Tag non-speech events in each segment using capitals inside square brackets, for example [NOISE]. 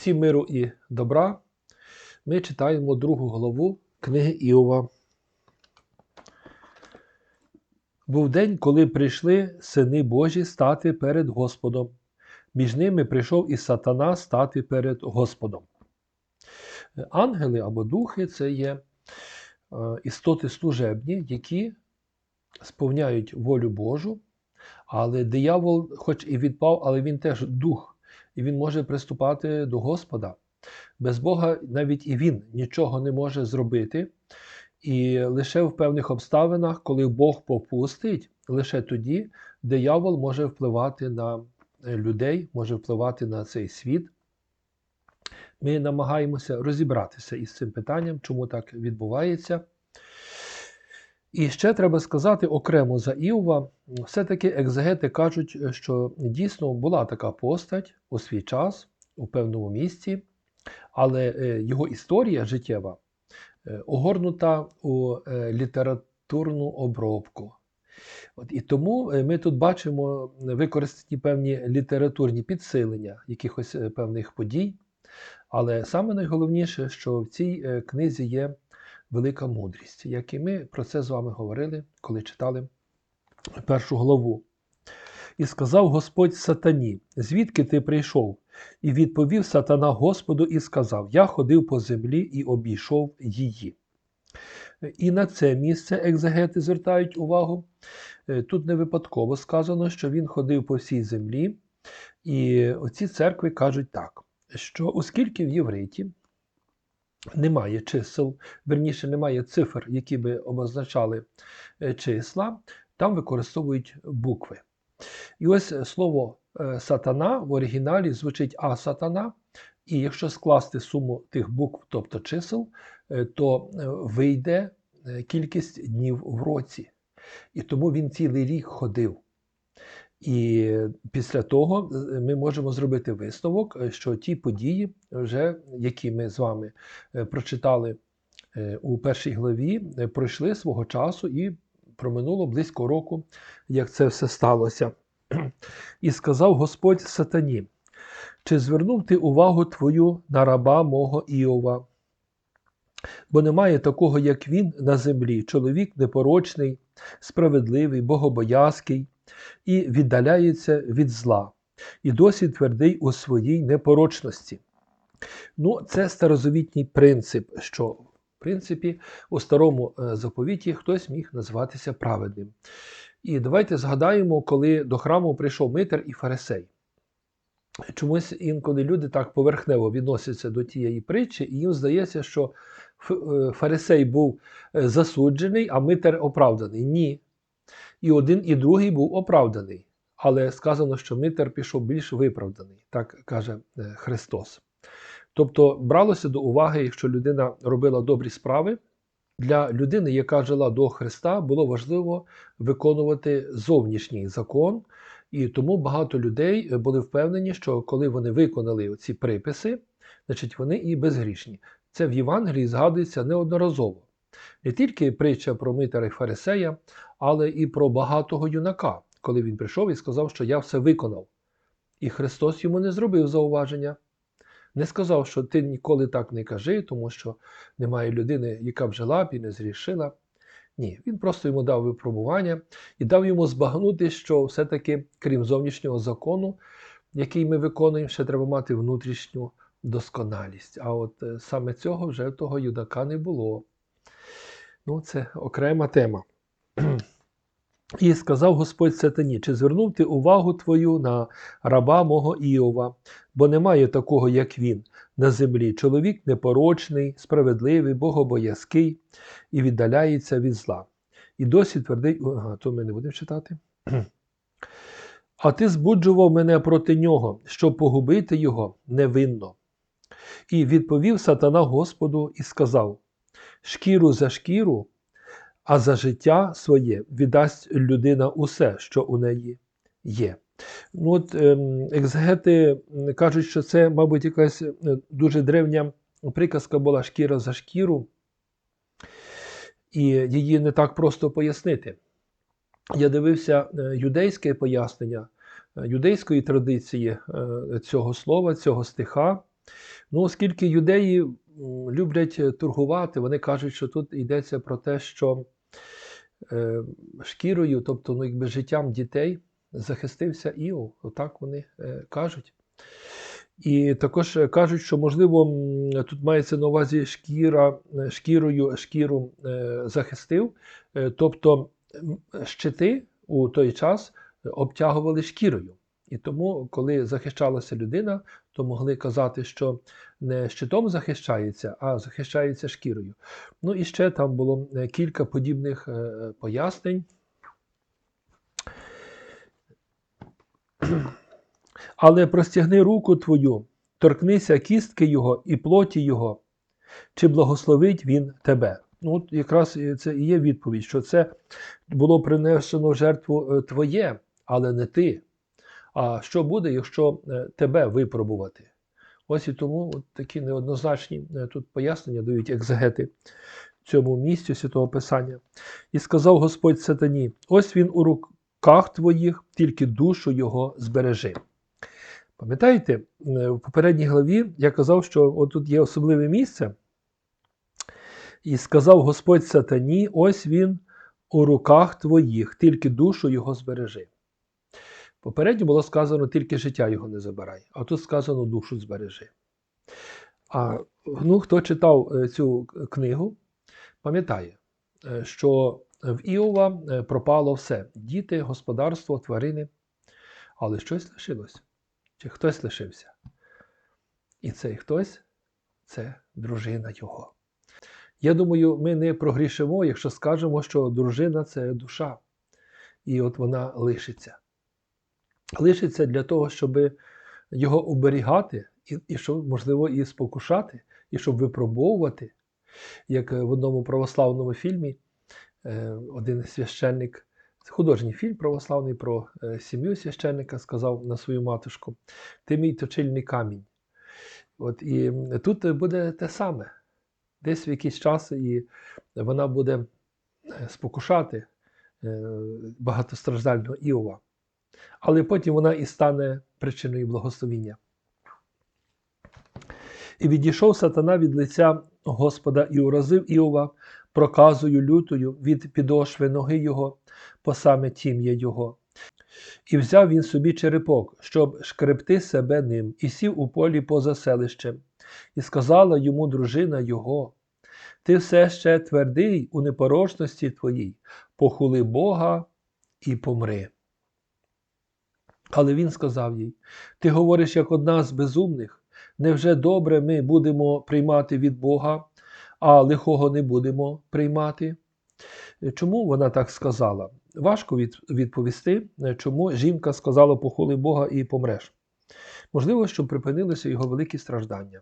Всім миру і добра. Ми читаємо другу главу книги Іова. Був день, коли прийшли сини Божі стати перед Господом. Між ними прийшов і сатана стати перед Господом. Ангели або духи це є е, істоти служебні, які сповняють волю Божу. Але диявол, хоч і відпав, але він теж дух, і він може приступати до Господа. Без Бога навіть і він нічого не може зробити. І лише в певних обставинах, коли Бог попустить, лише тоді диявол може впливати на людей, може впливати на цей світ. Ми намагаємося розібратися із цим питанням, чому так відбувається. І ще треба сказати окремо за Іова, все-таки екзегети кажуть, що дійсно була така постать у свій час, у певному місці, але е, його історія життєва е, огорнута у е, літературну обробку. От, І тому ми тут бачимо використані певні літературні підсилення якихось певних подій. Але саме найголовніше, що в цій книзі є велика мудрість, як і ми про це з вами говорили, коли читали першу главу. І сказав Господь сатані, звідки ти прийшов? І відповів сатана Господу і сказав: Я ходив по землі і обійшов її. І на це місце екзегети звертають увагу. Тут не випадково сказано, що він ходив по всій землі. І оці церкви кажуть так, що оскільки в Євриті немає чисел, верніше немає цифр, які би обозначали е, числа, там використовують букви. І ось слово е, сатана в оригіналі звучить а сатана, і якщо скласти суму тих букв, тобто чисел, е, то вийде кількість днів в році. І тому він цілий рік ходив. І після того е, ми можемо зробити висновок, е, що ті події, вже, які ми з вами е, прочитали у першій главі, пройшли свого часу і проминуло близько року, як це все сталося. [CLEARS THROAT] І сказав Господь Сатані: чи звернув ти увагу твою на раба мого Іова? Бо немає такого, як він на землі, чоловік непорочний, справедливий, богобоязкий і віддаляється від зла, і досі твердий у своїй непорочності. Ну, Це старозавітній принцип, що, в принципі, у старому е, заповіті хтось міг називатися праведним. І давайте згадаємо, коли до храму прийшов Митер і Фарисей. Чомусь інколи люди так поверхнево відносяться до тієї притчі, і їм здається, що е, Фарисей був е, засуджений, а Митер оправданий. Ні і один, і другий був оправданий. Але сказано, що Митер пішов більш виправданий, так каже е, Христос. Тобто бралося до уваги, якщо людина робила добрі справи, для людини, яка жила до Христа, було важливо виконувати зовнішній закон. І тому багато людей були впевнені, що коли вони виконали ці приписи, значить вони і безгрішні. Це в Євангелії згадується неодноразово. Не тільки притча про Митера і Фарисея, але і про багатого юнака, коли він прийшов і сказав, що я все виконав. І Христос йому не зробив зауваження. Не сказав, що ти ніколи так не кажи, тому що немає людини, яка б жила б і не зрішила. Ні, він просто йому дав випробування і дав йому збагнути, що все-таки, крім зовнішнього закону, який ми виконуємо, ще треба мати внутрішню досконалість. А от е, саме цього вже того юнака не було. Ну, це окрема тема. [CLEARS THROAT] І сказав Господь Сатані, чи звернув ти увагу твою на раба мого Іова, бо немає такого, як він, на землі. Чоловік непорочний, справедливий, богобоязкий і віддаляється від зла. І досі твердий, ага, то ми не будемо читати. [CLEARS THROAT] А ти збуджував мене проти нього, щоб погубити його невинно. І відповів сатана Господу і сказав: Шкіру за шкіру а за життя своє віддасть людина усе, що у неї є. Ну, от ем, Екзегети кажуть, що це, мабуть, якась е, дуже древня приказка була шкіра за шкіру, і її не так просто пояснити. Я дивився е, юдейське пояснення е, юдейської традиції цього слова, цього стиха. Ну, оскільки юдеї люблять е, торгувати, вони кажуть, що тут йдеться про те, що е, шкірою, тобто ну, якби життям дітей, захистився Іов. Отак вони е, кажуть. І також кажуть, що можливо тут мається на увазі шкіра, шкірою шкіру захистив, тобто щити у той час обтягували шкірою. І тому, коли захищалася людина, то могли казати, що не щитом захищається, а захищається шкірою. Ну і ще там було е, кілька подібних е, пояснень. [CLEARS THROAT] Але простягни руку твою, торкнися кістки його і плоті його, чи благословить він тебе. Ну, от якраз це і є відповідь, що це було принесено в жертву е, твоє, але не ти. А що буде, якщо е, тебе випробувати? Ось і тому от такі неоднозначні е, тут пояснення дають екзегети цьому місцю Святого Писання. І сказав Господь Сатані: ось він у руках твоїх, тільки душу його збережи. Пам'ятаєте, е, в попередній главі я казав, що от тут є особливе місце. І сказав Господь Сатані: ось він у руках твоїх, тільки душу його збережи. Попередньо було сказано, тільки життя його не забирай, а тут сказано душу збережи. А ну, хто читав е, цю книгу, пам'ятає, е, що в Іова е, пропало все: діти, господарство, тварини. Але щось лишилося. Чи хтось лишився? І цей хтось це дружина його. Я думаю, ми не прогрішимо, якщо скажемо, що дружина це душа. І от вона лишиться. Лишиться для того, щоб його оберігати, і, і щоб, можливо, і спокушати, і щоб випробовувати. Як в одному православному фільмі е, один священник, художній фільм православний про е, сім'ю священника, сказав на свою матушку: Ти мій точильний камінь. От І тут буде те саме. Десь в якийсь час і вона буде е, спокушати багатостраждального Іова. Але потім вона і стане причиною благословіння. І відійшов сатана від лиця Господа і уразив Іова проказою лютою від підошви ноги його по саме тім'я його. І взяв він собі черепок, щоб шкребти себе ним, і сів у полі поза селищем. І сказала йому дружина його: Ти все ще твердий у непорочності твоїй, похули Бога і помри. Але він сказав їй: Ти говориш як одна з безумних, невже добре ми будемо приймати від Бога, а лихого не будемо приймати? Чому вона так сказала? Важко відповісти, чому жінка сказала похули Бога і помреш. Можливо, щоб припинилися його великі страждання.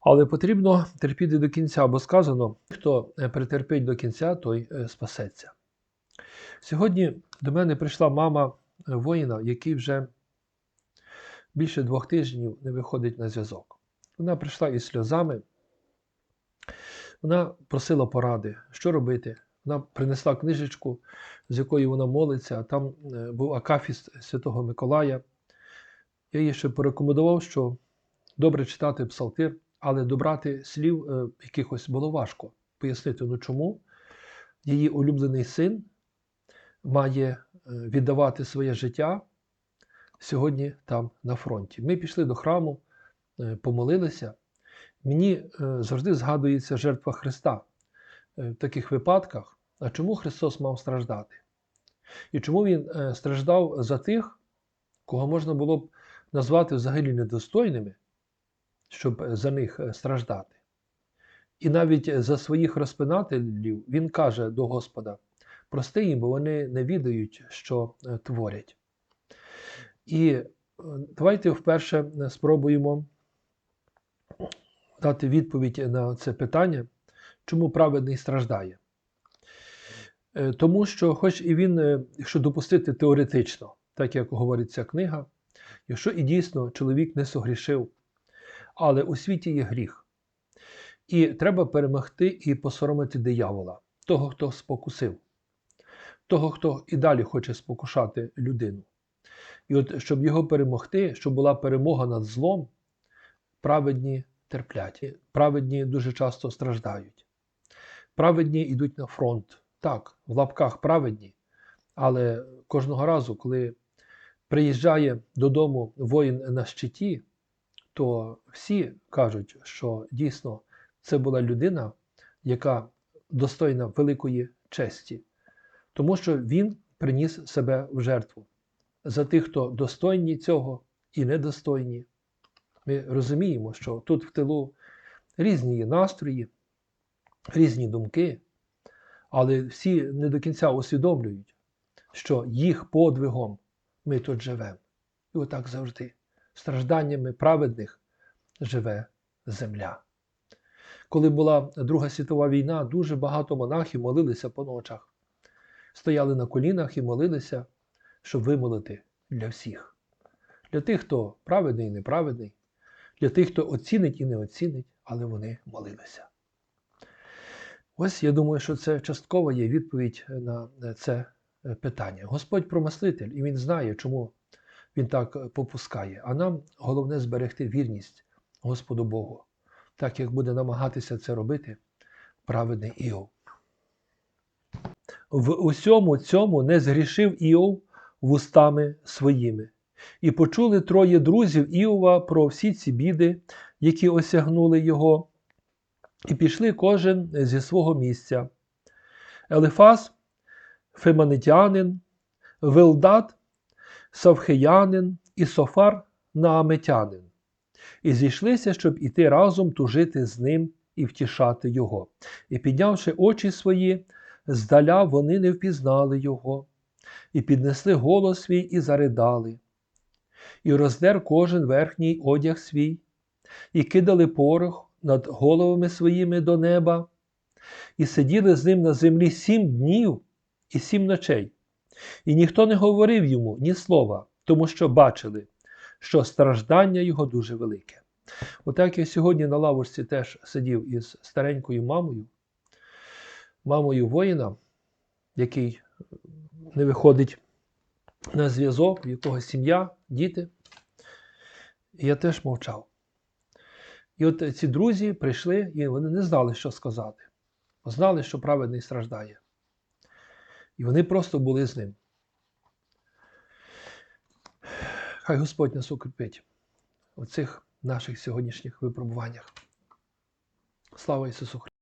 Але потрібно терпіти до кінця, бо сказано, хто претерпить до кінця, той спасеться. Сьогодні до мене прийшла мама воїна, який вже більше двох тижнів не виходить на зв'язок. Вона прийшла із сльозами, вона просила поради, що робити. Вона принесла книжечку, з якої вона молиться, а там е, був Акафіст Святого Миколая. Я їй ще порекомендував, що добре читати псалтир, але добрати слів е, якихось було важко. Пояснити, ну чому її улюблений син має віддавати своє життя сьогодні там на фронті. Ми пішли до храму, е, помолилися. Мені е, завжди згадується жертва Христа в таких випадках. А чому Христос мав страждати? І чому Він страждав за тих, кого можна було б назвати взагалі недостойними, щоб за них страждати? І навіть за своїх розпинателів Він каже до Господа: Прости їм, бо вони не відають, що е, творять. І е, давайте вперше е, спробуємо дати відповідь на це питання, чому праведний страждає. Тому що, хоч і він, якщо допустити теоретично, так як говорить ця книга, якщо і дійсно чоловік не согрішив, але у світі є гріх, і треба перемогти і посоромити диявола, того, хто спокусив того, хто і далі хоче спокушати людину. І от щоб його перемогти, щоб була перемога над злом, праведні терплять, праведні дуже часто страждають. Праведні йдуть на фронт. Так, в лапках праведні, але кожного разу, коли приїжджає додому воїн на щиті, то всі кажуть, що дійсно це була людина, яка достойна великої честі, тому що він приніс себе в жертву за тих, хто достойні цього і недостойні. Ми розуміємо, що тут в тилу різні настрої, різні думки, але всі не до кінця усвідомлюють, що їх подвигом ми тут живемо. І отак завжди. Стражданнями праведних живе земля. Коли була Друга світова війна, дуже багато монахів молилися по ночах, стояли на колінах і молилися, щоб вимолити для всіх. Для тих, хто праведний і неправедний, для тих, хто оцінить і не оцінить, але вони молилися. Ось я думаю, що це частково є відповідь на це питання. Господь промислитель, і Він знає, чому Він так попускає. А нам головне зберегти вірність Господу Богу, так як буде намагатися це робити праведний Іов. В усьому цьому не згрішив Іов вустами своїми. І почули троє друзів Іова про всі ці біди, які осягнули його, і пішли кожен зі свого місця. Елифас, Феманитянин, Вилдат, Савхеянин і Софар Нааметянин. І зійшлися, щоб іти разом тужити з ним і втішати його. І піднявши очі свої, здаля вони не впізнали його, і піднесли голос свій і заридали, і роздер кожен верхній одяг свій, і кидали порох над головами своїми до неба, і сиділи з ним на землі сім днів і сім ночей. І ніхто не говорив йому ні слова, тому що бачили, що страждання його дуже велике. Отак я сьогодні на лавочці теж сидів із старенькою мамою, мамою воїна, який не виходить на зв'язок, в якого сім'я, діти. І я теж мовчав. І от ці друзі прийшли, і вони не знали, що сказати. Знали, що праведний страждає. І вони просто були з ним. Хай Господь нас укріпить у цих наших сьогоднішніх випробуваннях. Слава Ісусу Христу!